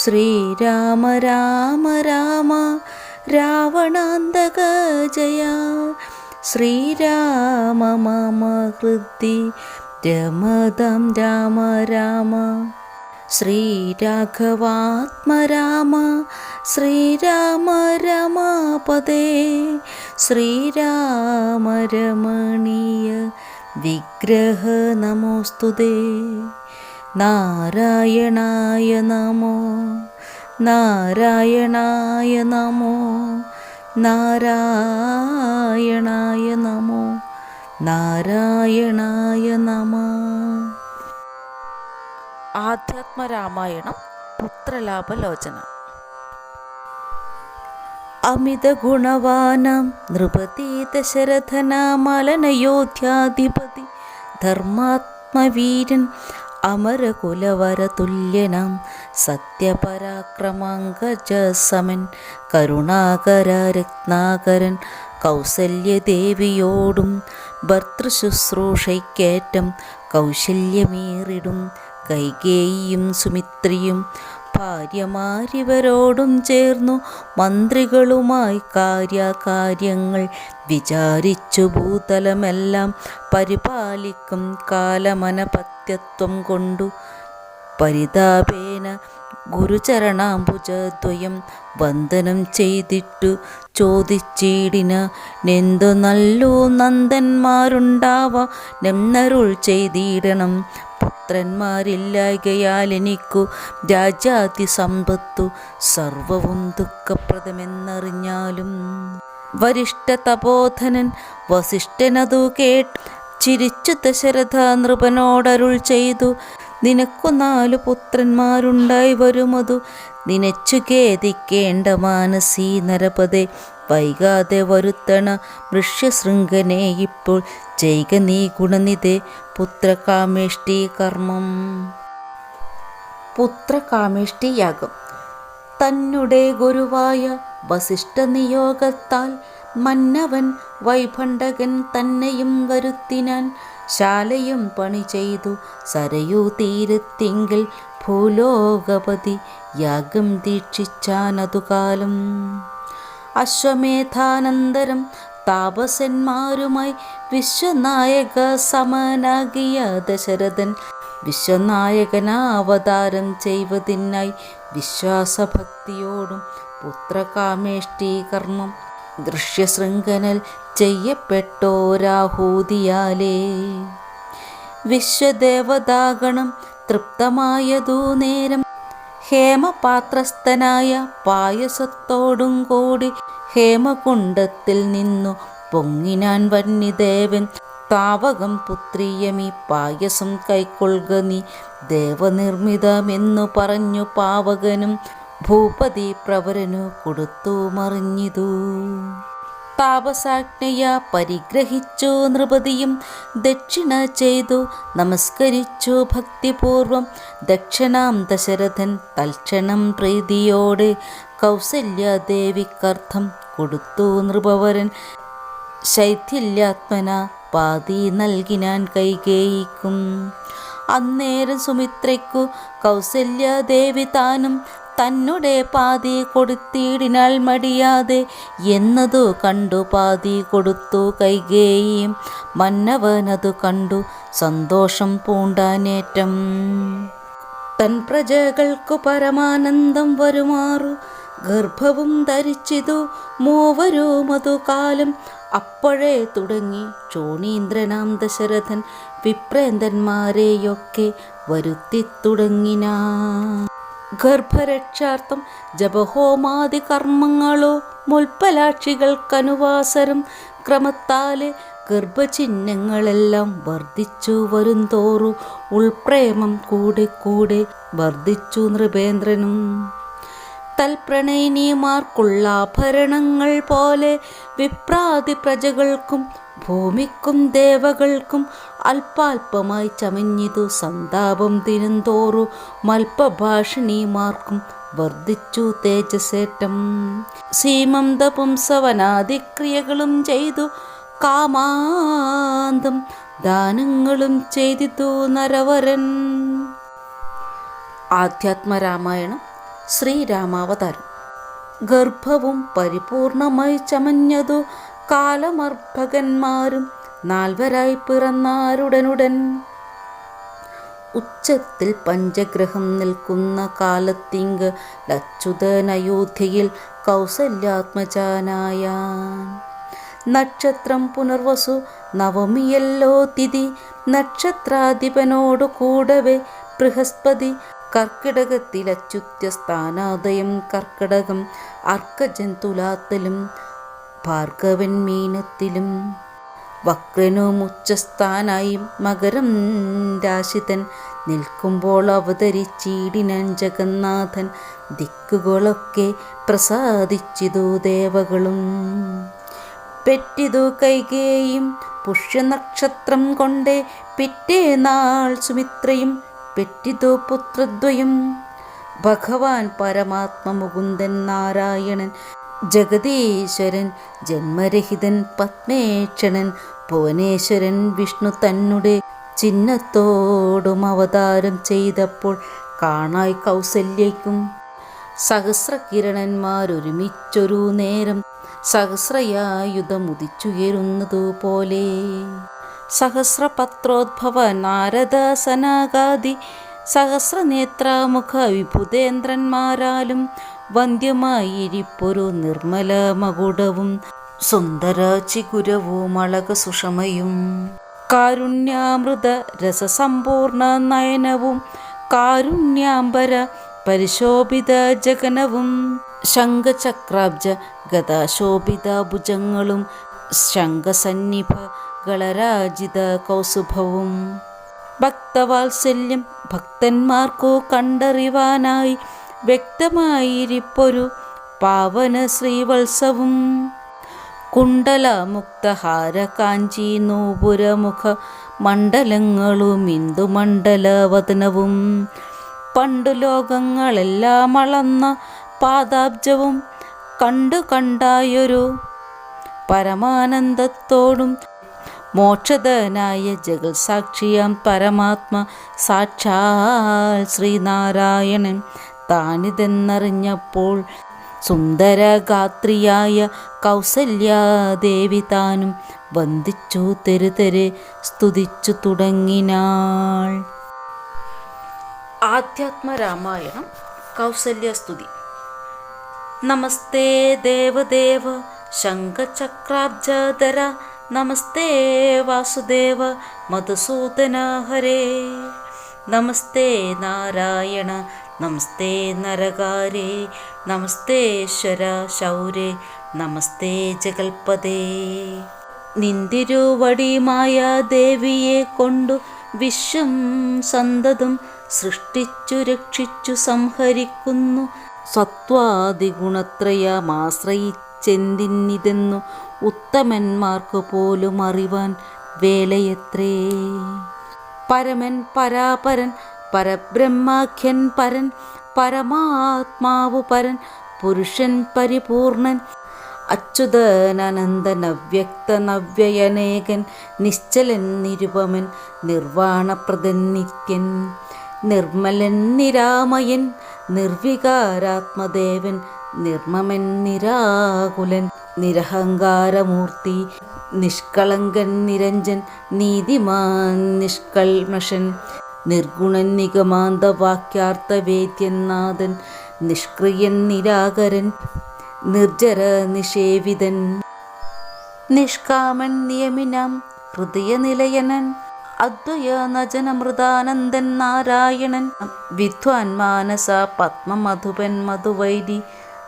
ശ്രീരാമ രാമ രാമ രാവണാന്തക ജയ ശ്രീരാമ മമ ഹൃദി രമതം രാമ രാമ ശ്രീരാഘവാത്മരാമ ശ്രീരാമ രമാപദേ ശ്രീരാമ രമണീയ വിഗ്രഹ നമോസ്തുതേ നാരായണായ നമോ നാരായണായ നമോ നാരായണായ നമോ നാരായണായ നമ. ആധ്യാത്മരാമായണം പുത്രലാഭലോചന. അമിത ഗുണവാനാം നൃപതി ദശരഥനാമലനയോധ്യാധിപതി ധർമാത്മവീരൻ അമരകുലവരതുല്യനാം സത്യപരാക്രമാങ്കജസമൻ കരുണാകര രത്നാകരൻ കൗസല്യദേവിയോടും ഭർത്തൃശുശ്രൂഷയ്ക്കേറ്റം കൗശല്യമേറിടും കൈകേയിയും സുമിത്രിയും ഭാര്യമാരിവരോടും ചേർന്നു മന്ത്രികളുമായി കാര്യകാര്യങ്ങൾ വിചാരിച്ചു ഭൂതലമെല്ലാം പരിപാലിക്കും കാലമനപത്യത്വം കൊണ്ടു. പരിതാപേന ഗുരുചരണാംബുജദ്വയം വന്ദനം ചെയ്തിട്ടു. ചോദിച്ചിടിന നെന്തു നല്ലു നന്ദന്മാരുണ്ടാവ? നെന്നരുൾ ചെയ്തിടണം. പുത്രന്മാരില്ലായകയാൽ എനിക്കു രാജാതി സമ്പത്തു സർവവും ദുഃഖപ്രദമെന്നറിഞ്ഞാലും വരിഷ്ഠ തപോധനൻ വസിഷ്ഠനതു കേട്ട് ചിരിച്ചു ദശരഥ നൃപനോടരുൾ ചെയ്തു നിനക്കു നാലു പുത്രന്മാരുണ്ടായി വരുമതു. നിനച്ചു ഖേദിക്കേണ്ട മാനസീ നരപതെ വൈകാതെ വരുത്തണ മൃഷ്യശൃംഖനെ ഇപ്പോൾ ചെയ്ക നീ ഗുണനിധേ പുത്രകാമേഷ്ടി കർമ്മം. പുത്രകാമേഷ്ടിയാകും. തന്നെ ഗുരുവായ വസിഷ്ഠ നിയോഗത്താൽ മന്നവൻ വൈഭണ്ഡകൻ തന്നെയും വരുത്തിനാൻ ശാലയും പണി ചെയ്തു സരയൂ തീരത്തിങ്കിൽ ഭൂലോകപതി യാഗം ദീക്ഷിച്ചാനതുകാലം. അശ്വമേധാനന്തരം താപസന്മാരുമായി വിശ്വനായക സമനാകിയ ദശരഥൻ വിശ്വനായകനാവതാരം ചെയ്വതിനായി വിശ്വാസഭക്തിയോടും പുത്രകാമേഷ്ടി കർമ്മം ദൃശ്യശൃംഖനൽ ചെയ്യപ്പെട്ടോരാഹൂതിയാലേ വിശ്വദേവതാഗണം തൃപ്തമായതു നേരം ഹേമപാത്രസ്ഥനായ പായസത്തോടും കൂടി ഹേമകുണ്ടത്തിൽ നിന്നു പൊങ്ങിനാൻ വന്യദേവൻ താവകം പുത്രിയമി പായസം കൈക്കൊള്ളുക നീ ദേവനിർമ്മിതമെന്നു പറഞ്ഞു പാവകനും ഭൂപതി പ്രവരനു കൊടുത്തു മറിഞ്ഞിതു താപസാജ്ഞയ പരിഗ്രഹിച്ചു നൃപതിയും. ദക്ഷിണ ചെയ്തു നമസ്കരിച്ചു ഭക്തിപൂർവം. ദക്ഷിണാം ദശരഥൻ തൽക്ഷണം പ്രീതിയോട് കൗസല്യാദേവിക്കർത്ഥം കൊടുത്തു നൃപവരൻ. ശൈഥില്യാത്മന പാതി നൽകിനാൻ കൈകേയിക്കും. അന്നേരം സുമിത്രയ്ക്കു കൗസല്യാദേവി താനും തന്നെ പാതി കൊടുത്തിടിനാൽ മടിയാതെ എന്നതു കണ്ടു പാതി കൊടുത്തു കൈകേയും. മന്നവനതു കണ്ടു സന്തോഷം പൂണ്ടാനേറ്റം. തൻ പ്രജകൾക്കു പരമാനന്ദം വരുമാറു. ഗർഭവും ധരിച്ചിതു മൂവരുമതു കാലം. അപ്പോഴേ തുടങ്ങി ചോണീന്ദ്രനാം ദശരഥൻ വിപ്രേന്ദന്മാരെയൊക്കെ വരുത്തി തുടങ്ങിനാ. ഗർഭരക്ഷാർത്ഥം ജപഹോമാദി കർമ്മങ്ങളോ മുൽപ്പലാക്ഷികൾക്കനുവാസരം ക്രമത്താലെ ഗർഭചിഹ്നങ്ങളെല്ലാം വർദ്ധിച്ചു വരുംതോറു ഉൾപ്രേമം കൂടെ കൂടെ വർദ്ധിച്ചു നൃപേന്ദ്രനും. തൽപ്രണയിനിമാർക്കുള്ള ആഭരണങ്ങൾ പോലെ വിപ്രാതി പ്രജകൾക്കും ഭൂമിക്കും ദേവകൾക്കും അല്പാൽപമായി ചമഞ്ഞിതു സന്താപം തിരുന്തോറു മൽപഭാഷിണിമാർക്കും വർദ്ധിച്ചു തേജസേറ്റം. സീമന്ത പുംസവനാദിക്രിയകളും ചെയ്തു കാമാന്തം ദാനങ്ങളും ചെയ്തിതു നരവരൻ. ആധ്യാത്മരാമായണം ശ്രീരാമാവതാരം. ഗർഭവും പരിപൂർണമായി ചമഞ്ഞതു കാലമർഭകന്മാരും നാൽവരായി പിറന്നാരുടനുടൻ. ഉച്ചത്തിൽ പഞ്ചഗ്രഹം നിൽക്കുന്ന കാലത്തിങ്ക് ലച്യുതൻ കൗസല്യാത്മജാനായ നക്ഷത്രം പുനർവസു നവമിയല്ലോ തിഥി നക്ഷത്രാധിപനോടു കൂടവേ ബൃഹസ്പതി കർക്കിടകത്തിലച്യുത്യ സ്ഥാനാദയം കർക്കിടകം അർക്കജൻ തുലാത്തിലും ഭാർഗവൻ മീനത്തിലും വക്രനും ഉച്ചസ്ഥാനായി മകരം രാശിതൻ നിൽക്കുമ്പോൾ അവതരിച്ചീടിനൻ ജഗന്നാഥൻ ദിക്കുകളൊക്കെ പ്രസാദിച്ചിതു ദേവകളും. പെറ്റിതു കൈകേയും പുഷ്യനക്ഷത്രം കൊണ്ടേ പിറ്റേ നാൾ സുമിത്രയും പെറ്റിതു പുത്രദ്വയും. ഭഗവാൻ പരമാത്മ മുകുന്ദൻ നാരായണൻ ജഗദീശ്വരൻ ജന്മരഹിതൻ പത്മേക്ഷണൻ ഭുവനേശ്വരൻ വിഷ്ണു തന്നുടെ ചിഹ്നത്തോടും അവതാരം ചെയ്തപ്പോൾ കാണായി കൗസല്യയ്ക്കും സഹസ്രകിരണന്മാരൊരുമിച്ചൊരു നേരം സഹസ്രയായുധമുദിച്ചുയരുന്നതുപോലെ. സഹസ്രപത്രോദ്ഭവ നാരദ സനാഗാദി സഹസ്രനേത്രാമുഖ വിഭുതേന്ദ്രന്മാരാലും വന്ധ്യമായിരിപ്പൊരു നിർമ്മല മകുടവും സുന്ദര ചിഗുരവും അളക സുഷമയും. കാരുണ്യാമൃത രസസമ്പൂർണ നയനവും കാരുണ്യാംബര പരിശോഭിത ജഗനവും ശംഖചക്രാബ്ജ ഗതാശോഭിത ഭുജങ്ങളും ശംഖസന്നിഭ ഗളരാജിത കൗസുഭവും. ഭക്തവാത്സല്യം ഭക്തന്മാർക്കു കണ്ടറിവാനായി വ്യക്തമായിരിപ്പൊരു പാവന ശ്രീവത്സവും കുണ്ടല മുക്തഹാര കാഞ്ചി നൂപുരമുഖ മണ്ഡലങ്ങളും ഇന്ദുമണ്ഡലവദനവും പണ്ടു ലോകങ്ങളെല്ലാം അളന്ന പാദാബ്ജവും കണ്ടു കണ്ടായൊരു പരമാനന്ദത്തോടും മോക്ഷതനായ ജഗൽ സാക്ഷിയാം പരമാത്മ സാക്ഷാൽ ശ്രീനാരായണൻ. താനിതെന്നറിഞ്ഞപ്പോൾ സുന്ദരഗാത്രിയായ കൗസല്യാദേവി താനും വന്ദിച്ചു തെരുതെരെ സ്തുതിച്ചു തുടങ്ങിനാൾ. ആധ്യാത്മരാമായണം കൗസല്യസ്തുതി. നമസ്തേ ദേവദേവ ശംഖചക്രാബ്ജധര. നമസ്തേ വാസുദേവ മധുസൂദന ഹരേ. നമസ്തേ നാരായണ നമസ്തേ നരകാരേ നമസ്തേശ്വര ശൗരേ നമസ്തേ ജഗൽപദേ നിന്തിരുവടിമായ ദേവിയെ കൊണ്ടു വിശ്വം സന്തതം സൃഷ്ടിച്ചു രക്ഷിച്ചു സംഹരിക്കുന്നു. സത്വാദിഗുണത്രയമാശ്രയിച്ചെന്തിന്നിതെന്നു ഉത്തമന്മാർക്ക് പോലും അറിവാൻ വേലയത്രേ. പരമൻ പരാപരൻ പരബ്രഹ്മാഖ്യൻ പരൻ പരമാത്മാവു പരൻ പുരുഷൻ പരിപൂർണൻ. അച്യുതനന്ദൻ അവ്യക്ത നവ്യയനേകൻ നിശ്ചലൻ നിരുപമൻ നിർവാണപ്രദൻ നിത്യൻ നിർമ്മലൻ നിരാമയൻ നിർവികാരാത്മദേവൻ നിർമ്മമൻ നിരാകുലൻ. നിരഹങ്കാരമൂർത്തി നിഷ്കളങ്കൻ നിരഞ്ജൻ നീതിമാൻ നിഷ്കൾമഷൻ നിർഗുണൻ നിഗമാന്ത വാക്യാർത്ഥ വേദ്യനാഥൻ നിഷ്ക്രിയൻ നിരാകരൻ നിർജര നിഷേവിതൻ. നിഷ്കാമൻ നിയമിനാം ഹൃദയനിലയനൻ അദ്വയ നജനമൃതാനന്ദൻ നാരായണൻ വിദ്വാൻ മാനസ പത്മമധുപൻ മധുവൈരി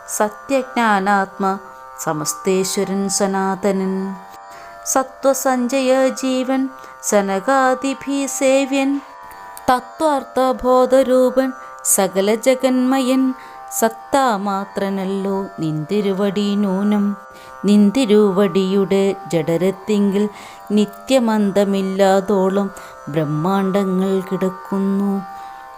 സത്യജ്ഞാനാത്മ സമസ്തേശ്വരൻ സനാതനൻ. സത്വസഞ്ജയ ജീവൻ സനകാദിഭി സേവ്യൻ തത്വാർത്ഥബോധരൂപൻ സകല ജഗന്മയൻ സത്താമാത്രനല്ലോ നിന്തിരുവടി നൂനം നിന്തിരുവടിയുടെ ജഡരത്തിങ്കിൽ നിത്യമന്തമില്ലാതോളം ബ്രഹ്മാണ്ടങ്ങൾ കിടക്കുന്നു.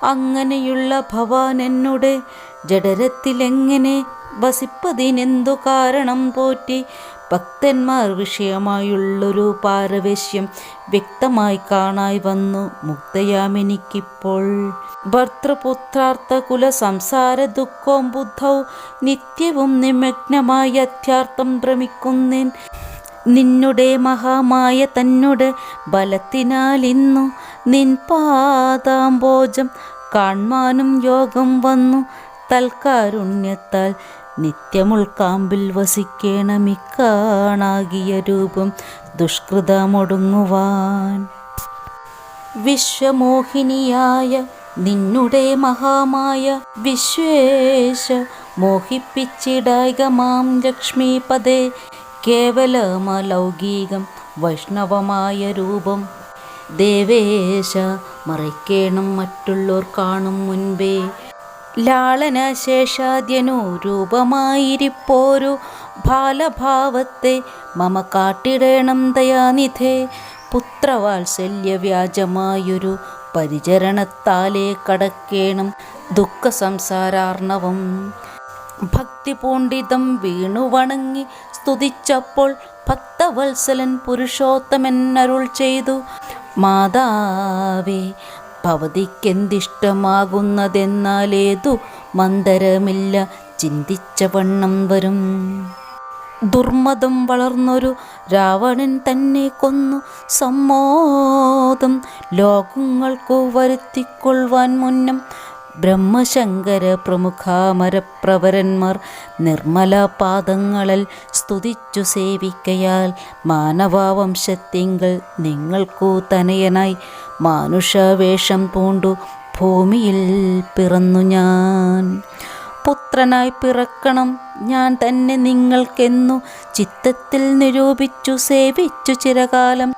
അങ്ങനെയുള്ള ഭവാൻ എന്നുടെ ജഡരത്തിലെങ്ങനെ വസിപ്പതിനെന്തു കാരണം പോറ്റി ഭക്തന്മാർ വിഷയമായുള്ളൊരു പാരവേശ്യം വ്യക്തമായി കാണായി വന്നു. മുക്തയാമെനിക്കിപ്പോൾ ഭർത്തൃപുത്രാർത്ഥ കുല സംസാര ദുഃഖവും ബുദ്ധൗ നിത്യവും നിമഗ്നമായി അത്യാർത്ഥം ഭ്രമിക്കുന്നേൻ. നിന്നുടെ മഹാമായ തന്നോട് ബലത്തിനാൽ ഇന്നു നിൻ പാദാംബോജം കാൺമാനും യോഗം വന്നു. തൽക്കാരുണ്യത്താൽ നിത്യമുൾക്കാമ്പിൽ വസിക്കേണമിക്കാണാകിയ രൂപം ദുഷ്കൃതമൊടുങ്ങുവാൻ. വിശ്വമോഹിനിയായ നിന്നുടെ മഹാമായ വിശ്വേശ മോഹിപ്പിച്ചിടായിക മാം ലക്ഷ്മീപദേ കേവലമലൗകികം വൈഷ്ണവമായ രൂപം. ദേവേശ മറയ്ക്കേണം മറ്റുള്ളവർ കാണും മുൻപേ ലാളന ശേഷാദ്യനു രൂപമായിരിപ്പോരു ബാലഭാവത്തെ മമ കാട്ടിടേണം ദയാനിധേ. പുത്രവാത്സല്യ വ്യാജമായൊരു പരിചരണത്താലേ കടക്കേണം ദുഃഖ സംസാരാർണവം ഭക്തി പൂണ്ടിതം വീണു വണങ്ങി സ്തുതിച്ചപ്പോൾ ഭക്തവത്സലൻ പുരുഷോത്തമൻ അരുൾ ചെയ്തു മാതാവേ ഭവതിക്കെന്തിഷ്ടമാകുന്നതെന്നാലേതു മന്ദരമില്ല ചിന്തിച്ച വണ്ണം വരും. ദുർമതം വളർന്നൊരു രാവണൻ തന്നെ കൊന്നു സമ്മോദം. ലോകങ്ങൾക്കു വരുത്തിക്കൊള്ളുവാൻ മുന്നം ബ്രഹ്മശങ്കര പ്രമുഖാമരപ്രവരന്മാർ നിർമ്മല പാദങ്ങളിൽ സ്തുതിച്ചു സേവിക്കയാൽ മാനവാവംശത്തിങ്കൾ നിങ്ങൾക്കു തനയനായി മാനുഷവേഷം പൂണ്ടു ഭൂമിയിൽ പിറന്നു ഞാൻ. പുത്രനായി പിറക്കണം ഞാൻ തന്നെ നിങ്ങൾക്കെന്നു ചിത്തത്തിൽ നിരൂപിച്ചു സേവിച്ചു ചിരകാലം.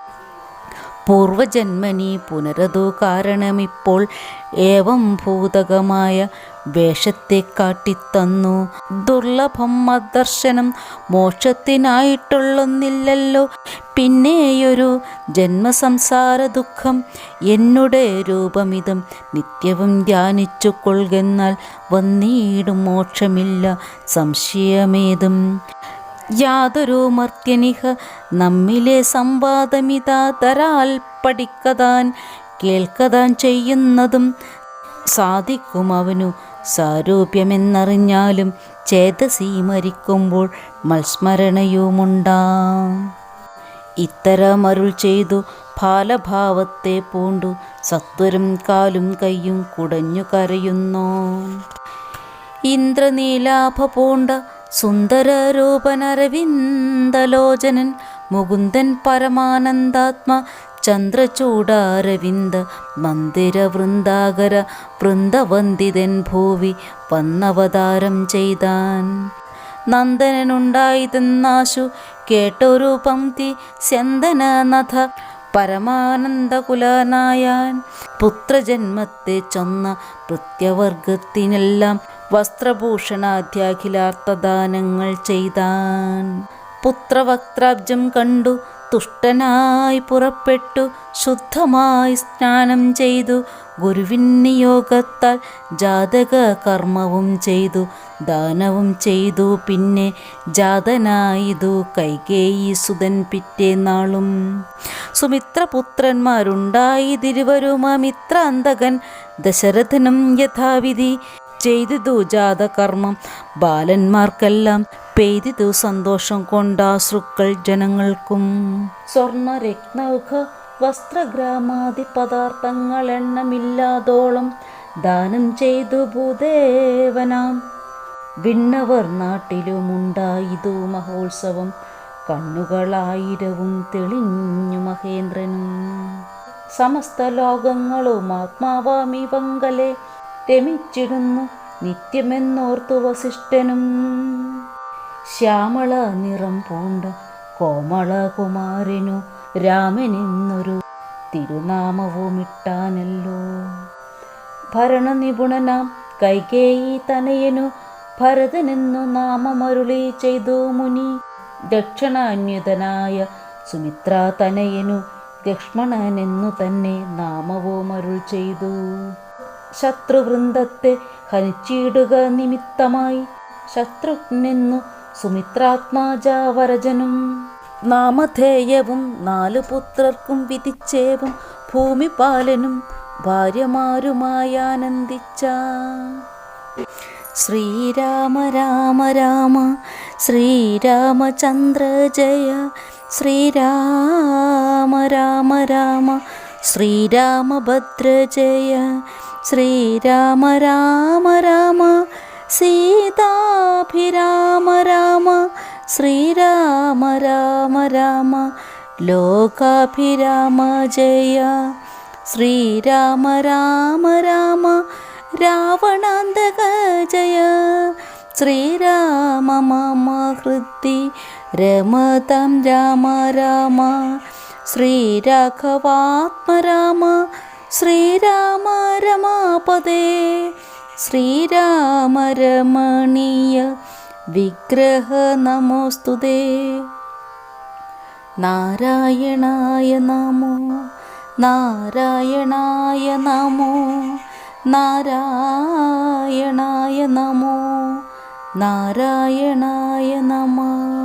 പൂർവജന്മനി പുനരതു കാരണമിപ്പോൾ ഏവം ഭൂതകമായ വേഷത്തെ കാട്ടിത്തന്നു. ദുർലഭം അദർശനം മോക്ഷത്തിനായിട്ടുള്ളൊന്നില്ലല്ലോ. പിന്നെയൊരു ജന്മസംസാര ദുഃഖം എന്നുടെ രൂപമിതം നിത്യവും ധ്യാനിച്ചു കൊള്ളുന്നാൽ വന്നീടും മോക്ഷമില്ല സംശയമേതും. യാതൊരു മർത്യനിഹ. നമ്മിലെ സംവാദമിതാ തരാൽ പഠിക്കതാൻ കേൾക്കതാൻ ചെയ്യുന്നതും സാധിക്കും അവനു. സാരൂപ്യമെന്നറിഞ്ഞാലും ചേതസി മരിക്കുമ്പോൾ മത്സ്മരണയുമുണ്ടാം. ഇത്തരമരുൾ ചെയ്തു ഫാലഭാവത്തെ പൂണ്ടു. സത്വരം കാലും കയ്യും കുടഞ്ഞു കരയുന്നു. ഇന്ദ്രനീലാഭ പൂണ്ട സുന്ദരരൂപനരവിന്ദലോചനൻ മുകുന്ദൻ പരമാനന്ദാത്മ ചന്ദ്രചൂടാരവിന്ദ മന്ദിര വൃന്ദാകര വൃന്ദവന്ദിതൻ ഭൂവി വന്നവതാരം ചെയ്താൻ. നന്ദനുണ്ടായിതെന്നാശു കേട്ടൊരു പംക്തി സ്യന്ദനനഥ പരമാനന്ദകുലനായാൻ. പുത്രജന്മത്തെ ചൊന്ന പ്രത്യവർഗത്തിനെല്ലാം വസ്ത്രഭൂഷണാധ്യാഖിലാർത്ഥദാനങ്ങൾ ചെയ്താൻ. പുത്രവക്ത്രാബ്ജം കണ്ടു തുഷ്ടനായി പുറപ്പെട്ടു ശുദ്ധമായി സ്നാനം ചെയ്തു ഗുരുവിൻ നിയോഗത്താൽ ജാതക കർമ്മവും ചെയ്തു ദാനവും ചെയ്തു. പിന്നെ ജാതനായിതു കൈകേയി സുതൻ പിറ്റേന്നാളും സുമിത്രപുത്രന്മാരുണ്ടായി തിരുവരുമമിത്രാന്തകൻ ദശരഥനും യഥാവിധി. ചെയ്തിതു ജാതകർമ്മം. ബാലന്മാർക്കെല്ലാം പെയ്തിതു സന്തോഷം കൊണ്ടാശ്രുക്കൾ ജനങ്ങൾക്കും. സ്വർണ രത്നൗഖ വസ്ത്രഗ്രാമാദി പദാർത്ഥങ്ങൾ എണ്ണമില്ലാതോളം ദാനം ചെയ്തു ഭൂദേവനാം. വിണ്ണവർ നാട്ടിലുമുണ്ടായിതു മഹോത്സവം. കണ്ണുകളായിരവും തെളിഞ്ഞു മഹേന്ദ്രനും. സമസ്ത ലോകങ്ങളും ആത്മാവാമി ആത്മാവാമിവങ്കലെ രമിച്ചിടുന്നു നിത്യമെന്നോർത്തു വസിഷ്ഠനും. ശ്യാമള നിറം പൂണ്ട കോമളകുമാരനു രാമനെന്നൊരു തിരുനാമവുമിട്ടാനല്ലോ. ഭരണനിപുണനാം കൈകേയി തനയനു ഭരതനെന്നു നാമമരുളി ചെയ്തു മുനി. ദക്ഷിണാന്യുതനായ സുമിത്ര തനയനു ലക്ഷ്മണനെന്നു തന്നെ നാമവും അരുൾ ചെയ്തു. ശത്രുവൃന്ദത്തെ ഹനിച്ചിടുക നിമിത്തമായി. ശത്രുഘ്നെന്നു സുമിത്രാത്മാജാവരജനും നാമധേയവും നാലു പുത്രർക്കും വിധിച്ചേവും ഭൂമിപാലനും ഭാര്യമാരുമായി ആനന്ദിച്ച ശ്രീരാമ രാമ രാമ ശ്രീരാമചന്ദ്ര ജയ ശ്രീരാമ രാമ രാമ ശ്രീരാമഭദ്ര ജയ ശ്രീരാമ രാമ രാമ സീതാഭിരാമ രാമ ശ്രീരാമ രാമ രാമ ലോകാഭിരാമ ജയ. ശ്രീരാമ രാമ രാമ രാവണാന്തക ജയ. ശ്രീരാമ മമ ഹൃദി രമതം രാമ രാമ ശ്രീരാഘവാത്മരാമ ശ്രീരാമ രമാപദേ ശ്രീരാമ രമണീയ വിഗ്രഹ നമോസ്തുതേ. നാരായണായ നമോ നാരായണായ നമോ നാരായണായ നമോ നാരായണായ നമ.